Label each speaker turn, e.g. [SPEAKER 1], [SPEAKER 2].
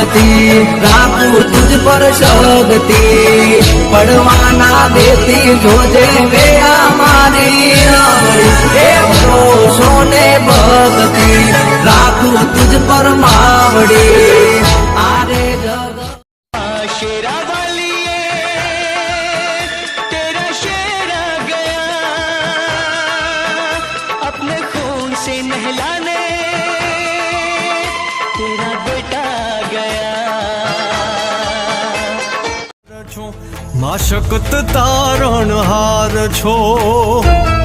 [SPEAKER 1] ભક્તિ રાખું તુજ પર શક્તિ પડવાના દેતી જોજે મેળા મારી. સોને ભક્તિ રાખું તુજ પર માવડી. આરે જગ
[SPEAKER 2] शेरा
[SPEAKER 3] છો? માશકત તારણ હાર છો.